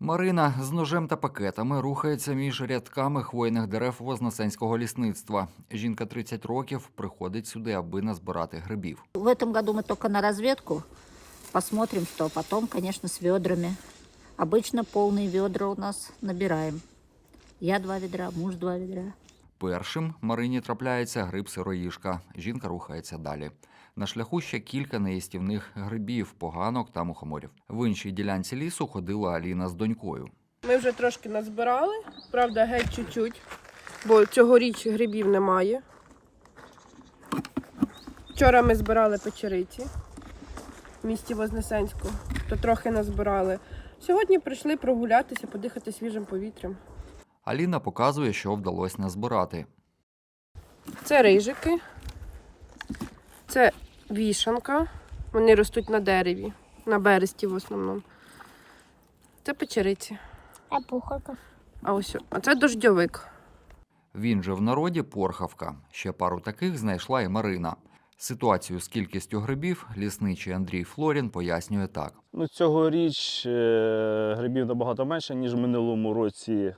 Марина з ножем та пакетами рухається між рядками хвойних дерев Вознесенського лісництва. Жінка 30 років приходить сюди, аби назбирати грибів. В этом году мы только на разведку. Посмотрим, что потом, конечно, с ведрами. Обычно полные ведра у нас набираем. Я два ведра, муж два ведра. Першим Марині трапляється гриб сироїжка. Жінка рухається далі. На шляху ще кілька неїстівних грибів, поганок та мухоморів. В іншій ділянці лісу ходила Аліна з донькою. Ми вже трошки назбирали, правда, геть чуть-чуть, бо цьогоріч грибів немає. Вчора ми збирали печериці в місті Вознесенську, то трохи назбирали. Сьогодні прийшли прогулятися, подихати свіжим повітрям. Аліна показує, що вдалося назбирати. Це рижики, це вішанка. Вони ростуть на дереві, на бересті в основному. Це печериці. А пухарка? А ось, а це дождьовик. Він же в народі порхавка. Ще пару таких знайшла і Марина. Ситуацію з кількістю грибів лісничий Андрій Флорін пояснює так. Ну, цьогоріч е, грибів набагато менше, ніж в минулому році.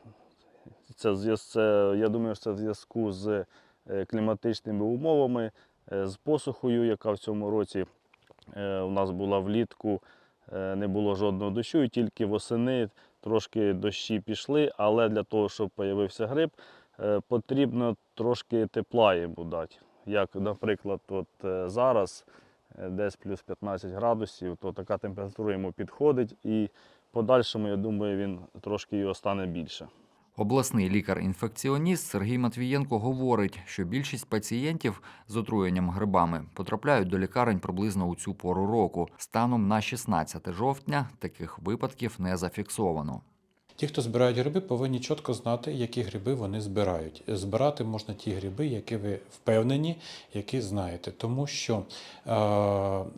Це, це, я думаю, що це в зв'язку з е, кліматичними умовами, з посухою, яка в цьому році е, у нас була влітку. Е, Не було жодного дощу, і тільки восени трошки дощі пішли, але для того, щоб з'явився гриб, е, потрібно трошки тепла йому дати. Як, наприклад, от е, зараз е, десь плюс 15 градусів, то така температура йому підходить і в подальшому, я думаю, він трошки його стане більше. Обласний лікар-інфекціоніст Сергій Матвієнко говорить, що більшість пацієнтів з отруєнням грибами потрапляють до лікарень приблизно у цю пору року. Станом на 16 жовтня таких випадків не зафіксовано. Ті, хто збирають гриби, повинні чітко знати, які гриби вони збирають. Збирати можна ті гриби, які ви впевнені, які знаєте. Тому що е,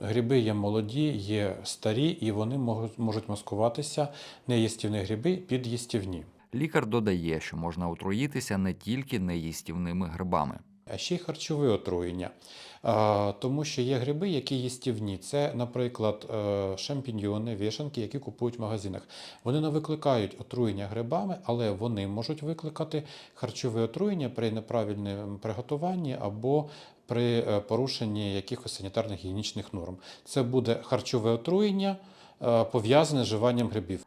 гриби є молоді, є старі, і вони можуть, маскуватися неїстівні гриби під їстівні. Лікар додає, що можна отруїтися не тільки неїстівними грибами. А ще й харчове отруєння. Тому що є гриби, які їстівні. Це, наприклад, е, шампіньйони, вішанки, які купують в магазинах. Вони не викликають отруєння грибами, але вони можуть викликати харчове отруєння при неправильному приготуванні або при е, порушенні якихось санітарних гігієнічних норм. Це буде харчове отруєння, е, пов'язане з вживанням грибів.